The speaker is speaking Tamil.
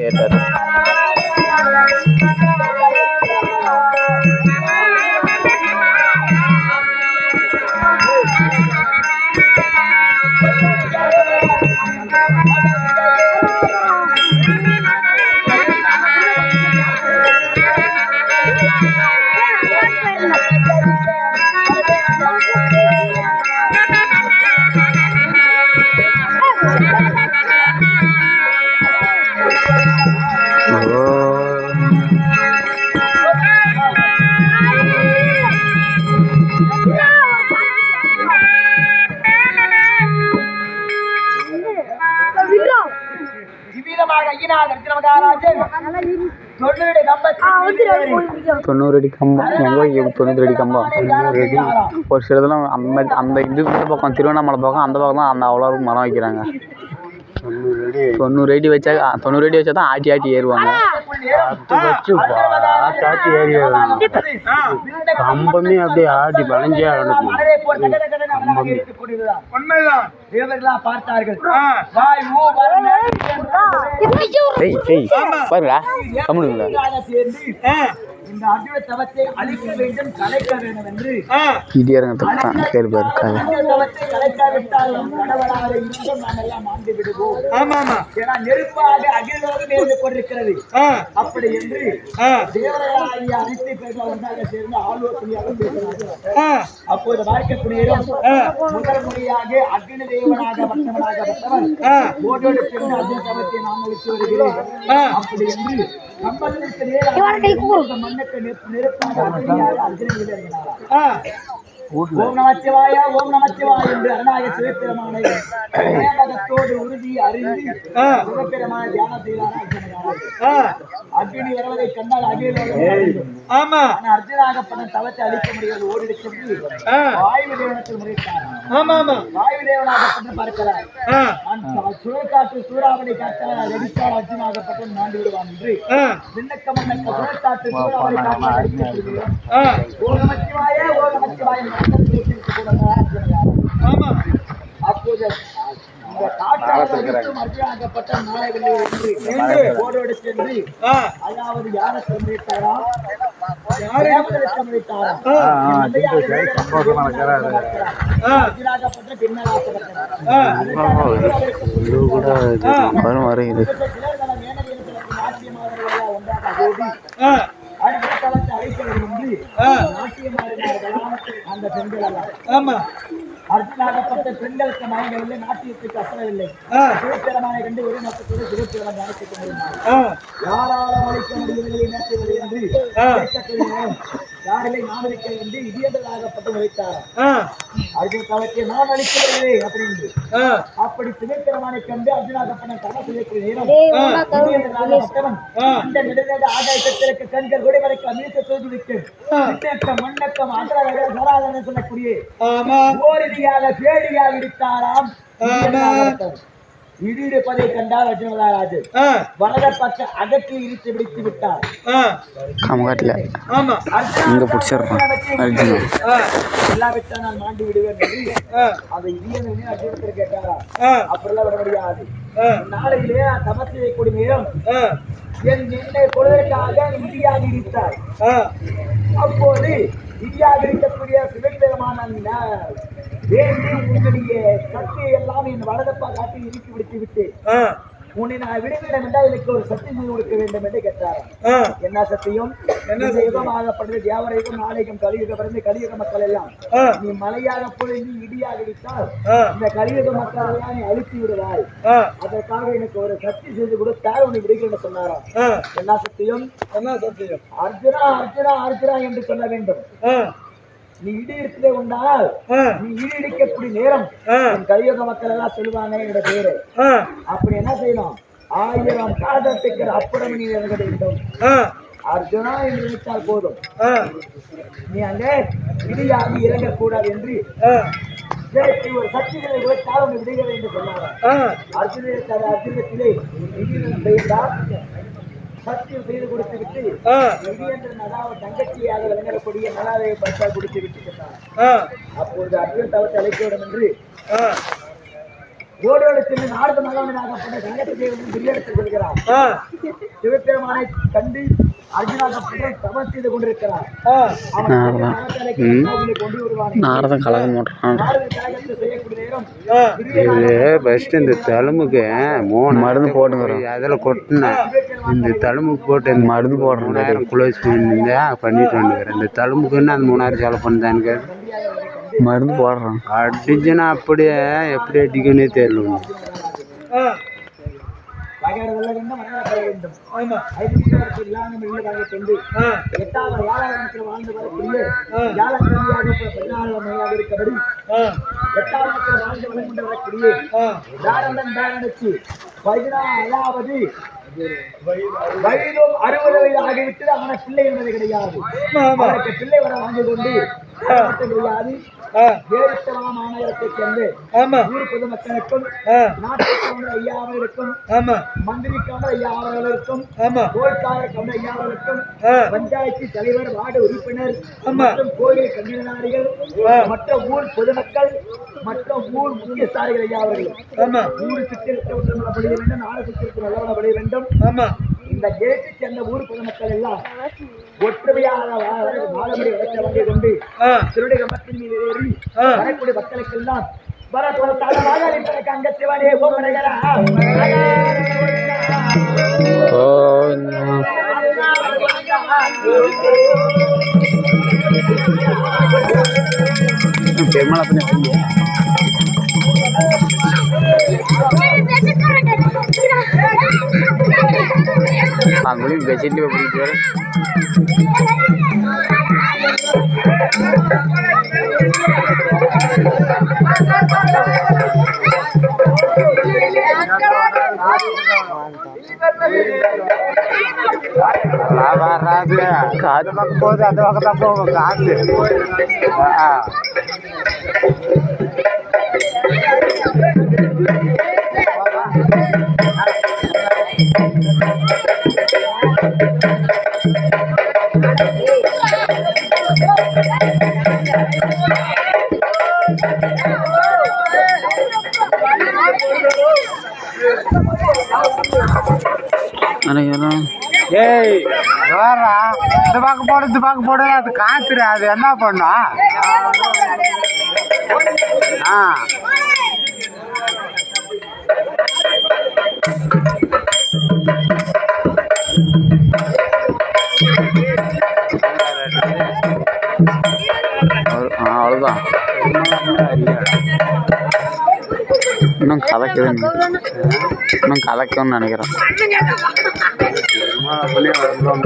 கேட்டார் தொண்ணூறு அடி கம்பம். எங்கே தொண்ணூறு அடி கம்பம். தொண்ணூறு அடி. ஒரு சில இதெல்லாம் அந்த மாதிரி அந்த இது இந்த பக்கம் திருவண்ணாமலை பக்கம் அந்த பக்கம் தான் அந்த அவ்வளோ மரம் வைக்கிறாங்க. தொண்ணூறு அடி வச்சா தொண்ணூறு அடி வச்சா தான் ஆட்டி ஆட்டி ஏறுவாங்க. கம்பமே அப்படியே ஆடி வளைஞ்சே உண்மைதான் தேவர்களா பார்த்தார்கள் ஆ. வாய் ஊ வரல ஏய் ஏய் பாருங்களா கம்முனுங்களா சேர்ந்து ஆ, இந்த அர்ஜுன தவத்தை அழிக்க வேண்டும் கலைக்க வேண்டும் என்று. கேள்வி தவத்தை கலைக்காவிட்டால் நம் கடவுளாக இருந்தும் நாம் எல்லாம் ஆண்டு விடுவோம். ஆமா ஆமா ஏன்னா நெருப்பாக நேர்ந்து கொண்டிருக்கிறது. ஆ, அப்படி என்று ஆ, தேவராய அனைத்து பேர்கள் ஒன்றாக சேர்ந்து ஆலோசனையாக பேசினார்கள் ஆ, அப்போது பார்க்கக்கூடிய ஆ. முதல் முறையாக அக்னி தேவனாக ஆ. ஓடோடு சென்று அர்ஜுன தவத்தை ஆ. அப்படி என்று கம்பத்திற்கு ஓம் நமச்சிவாய ஓம் நமச்சிவாய என்று அருணாய சிவபெருமானை உறுதி அறிந்து. சிவபெருமான தியானம் செய்தார் அக்னி வருவதை கண்டால் அகில ஆமா. ஆனா அர்ஜுனாகப்பட்ட தவத்தை அழிக்க முடியாது ஓடி சென்று ஆ, வாயு தேவனத்தில் முறைத்தார். ஆமா ஆமா வாயு தேவனாகப்பட்டு பார்க்கிறார் சுழற்காற்று சூறாவளி காற்றால் அடித்தால் அர்ஜுனாகப்பட்டு மாண்டு விடுவான் என்று விண்ணக்க மண்ணக்க சுழற்காற்று சூறாவளி ஆ, ஓம் நமச்சிவாய ஓம் நமச்சிவாய. ஆமா. அப்போது அதாவது யாரை சந்தித்தாரா வரும் ஆ, அந்த பெண்கள் எல்லாம். ஆமா. அர்த்தனாகப்பட்ட பெண்களுக்கு மயங்கவில்லை நாட்டியத்துக்கு அசரவில்லை சிவபெருமானை கண்டு ஒரு நோக்கத்தோடு சிவபெருமான் தியானித்துக் கொண்டிருந்தார் ஆ, யாராலும் அழிக்க முடியவில்லை நேற்றுவது என்று யாரிலை நான் அழிக்க என்று இடியந்ததாகப்பட்டு வைத்தார் ஆ, அர்ஜுன் கவத்தை நான் அப்படின்னு அப்படி சிவபெருமானை கண்டு தவ செய்யக்கூடிய நேரம். நெடுநேர ஆகாயத்திற்கு கண்கள் அமிழ்த்த மண்ணக்கம் சராதன சொல்லக்கூடிய ஆமா. ஓரிடியாக பேடியாக இடித்தாராம் ஆமா. இடிப்பதை கண்டார் அர்ஜுனராஜு வலத பக்க அகற்றி இடித்து பிடித்து விட்டார். ஆ, நம்ம காட்டில். ஆமா. இங்கே பிடிச்சிருப்பான் அர்ஜுனன் விட்டா நான் மாண்டு விடுவேன் அந்த இடியனை அர்ஜுனத்தில் கேட்டாரா? அப்படிலாம் வர முடியாது. நாளையிலே தபஸ் செய்யக்கூடிய நேரம் என் என்னை கொள்வதற்காக இந்தியாக இடித்தார். அப்போது இந்தியாக இருக்கக்கூடிய சிவபெருமான வேண்டி உங்களுடைய சக்தியை எல்லாம் என் வலதப்பா காட்டி இறுக்கி விடுத்து விட்டு உன்னை நான் விட வேண்டும் என்றால் எனக்கு ஒரு சக்தி செய்து கொடுக்க வேண்டும் என்று கேட்டார் என்ன சத்தியம் என்ன யுகமாகப்பட்டது தேவரயுகம் நாளைக்கும் கலியுக பிறந்து கலியுக மக்கள் எல்லாம் நீ மலையாக பொழுது இடியாக இடித்தால் இந்த கலியுக மக்கள் எல்லாம் நீ அழித்து விடுவாய். அதற்காக எனக்கு ஒரு சக்தி செய்து கொடுத்தால் உன்னை விடுகிறேன் சொன்னாராம். என்ன சத்தியம் என்ன சத்தியம் அர்ஜுனா அர்ஜுனா அர்ஜுனா என்று சொல்ல வேண்டும். நீ இடி இருக்கிறதே உண்டால் நீ இடி இடிக்கக்கூடிய நேரம் கலியுக மக்கள் எல்லாம் சொல்லுவாங்க என்னோட பேரு. அப்படி என்ன செய்யணும்? ஆயிரம் காதத்துக்கு அப்புறம் நீ இறங்க வேண்டும். அர்ஜுனா என்று நினைத்தால் போதும். நீ அங்கே இடியாகி இறங்கக்கூடாது என்று ஒரு சக்திகளை உழைத்தால் உன்னை விடுகிறேன் என்று அர்ஜுனத்தை அர்ஜுனத்திலே சத்தியம் செய்து கொடுத்து விட்டு இடியன் அதாவது தங்கச்சியாக விளங்கக்கூடிய நலாவை பட்டா குடித்து விட்டு சொன்னார் ஆ, அப்பொழுது அர்ஜுன் தவத்தை அழைக்க வேண்டும் என்று ஓடோடு சென்று நாரத மகாவனாகப்பட்ட கங்கத்தேவன் பிரியெடுத்துக் கொள்கிறார். ஆ, சிவபெருமானை கண்டு நாரதம் கலகம் போட்டுறான். இது ஃபஸ்ட்டு இந்த தழும்புக்கு மூணு மருந்து போட்டுங்கிறோம். அதில் கொட்டினேன் இந்த தழும்புக்கு போட்டு இந்த மருந்து போடுறோம் மூணாயிரம் குளோஸ் பண்ணியிருந்தேன் பண்ணிட்டு வந்துக்கிறேன் இந்த தழும்புக்குன்னு அந்த மூணாயிரம் செலவு பண்ணுதானுங்க மருந்து போடுறான் அடிச்சுன்னா அப்படியே எப்படி அடிக்கணும்னே தெரியல வெல்ல வேண்டும் மனநல பெற வேண்டும். ஆமா. ஐந்து இல்லாமல் உள்ளதாக கொண்டு ஆ, எட்டாவது ஏழாயிரத்தில் வாழ்ந்து வரக்கூடிய ஆ. வியாழக்கிழமையாக பதினாறாம் மையாக இருக்கபடி ஆ, எட்டாவது வாழ்ந்து வளர்ந்து வரக்கூடிய ஆ. தாரண்டன் தாரனுக்கு பதினாலாவது வயதும் அறுபது வயது ஆகிவிட்டது அவன பிள்ளை என்பது கிடையாது. பிள்ளை வர வாங்கி கொண்டு வேறுத்தவா மாநகரத்தை சேர்ந்து ஆமா. ஊர் பொதுமக்களுக்கும் நாட்டுக்கான ஐயாவர்களுக்கும் ஆமா. மந்திரிக்கான ஐயாவர்களுக்கும் ஆமா. கோல்காரக்கான ஐயாவர்களுக்கும் ஆ, பஞ்சாயத்து தலைவர் வார்டு உறுப்பினர் ஆமா. மற்றும் கோயில் கண்ணினாரிகள். மற்ற ஊர் பொதுமக்கள் மற்ற ஊர் முக்கியஸ்தாரிகள் ஐயா அவர்கள் ஆமா. ஊரு நல்லபடிய வேண்டும் நாடு சுற்றிற்கு நல்லபடிய வேண்டும். ஆமா. இந்த கேட்டு சேர்ந்த ஊர் பொதுமக்கள் எல்லாம் ஒற்றுமையாக நாலபடி வளர்ச்சி வங்கி கொண்டு திருடைய கம்பத்தின் மீது ஏறி. வரக்கூடிய ஓ. பெருமாள் அப்பனே வந்து அங்கேயும் பெட்ஷீட்லேயே பிடிச்சி வர வராது அது பக்கம் போகுது அந்த பக்கம் தான் ஏய் வேறா இந்த பக்கம் போடு இந்த பக்கம் போடு. அது காத்துரு அது என்ன பண்ணும்? ஆ. அவ்வளோ- ஆ அவ்வளோதான் இன்னும் கலக்குதுன்னு இன்னும் கலக்கும்னு நினைக்கிறேன் பெருமாள் அப்படியே வரணும்